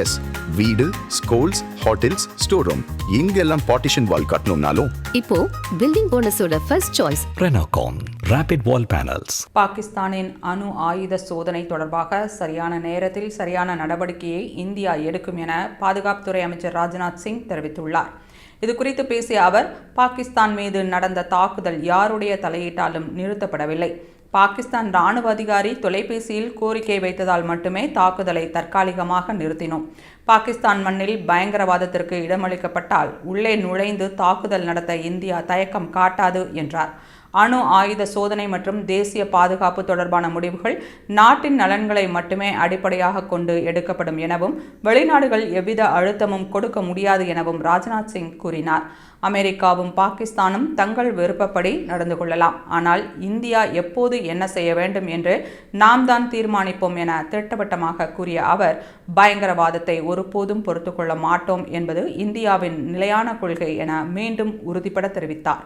S வீடு schools hotels store room இங்கெல்லாம் partition wall கட்டணும்னாலும். இப்போ building போனஸோட first choice Renocon Rapid Wall Panels. பாகிஸ்தானின் அணு ஆயுத சோதனை தொடர்பாக சரியான நேரத்தில் சரியான நடவடிக்கையை இந்தியா எடுக்கும் என பாதுகாப்புத்துறை அமைச்சர் ராஜ்நாத் சிங் தெரிவித்துள்ளார். இது குறித்து பேசிய அவர் பாகிஸ்தான் மீது நடந்த தாக்குதல் யாருடைய தலையீட்டாலும் நிறுத்தப்படவில்லை. பாகிஸ்தான் ராணுவ அதிகாரி தொலைபேசியில் கோரிக்கை வைத்ததால் மட்டுமே தாக்குதலை தற்காலிகமாக நிறுத்தினோம். பாகிஸ்தான் மண்ணில் பயங்கரவாதத்திற்கு இடமளிக்கப்பட்டால் உள்ளே நுழைந்து தாக்குதல் நடத்த இந்தியா தயக்கம் காட்டாது என்றார். அணு ஆயுத சோதனை மற்றும் தேசிய பாதுகாப்பு தொடர்பான முடிவுகள் நாட்டின் நலன்களை மட்டுமே அடிப்படையாக கொண்டு எடுக்கப்படும் எனவும் வெளிநாடுகள் எவ்வித அழுத்தமும் கொடுக்க முடியாது எனவும் ராஜ்நாத் சிங் கூறினார். அமெரிக்காவும் பாகிஸ்தானும் தங்கள் விருப்பப்படி நடந்து கொள்ளலாம். ஆனால் இந்தியா எப்போது என்ன செய்ய வேண்டும் என்று நாம் தான் தீர்மானிப்போம் என திட்டவட்டமாக கூறிய அவர் பயங்கரவாதத்தை ஒருபோதும் பொறுத்துக்கொள்ள மாட்டோம் என்பது இந்தியாவின் நிலையான கொள்கை என மீண்டும் உறுதிபட தெரிவித்தார்.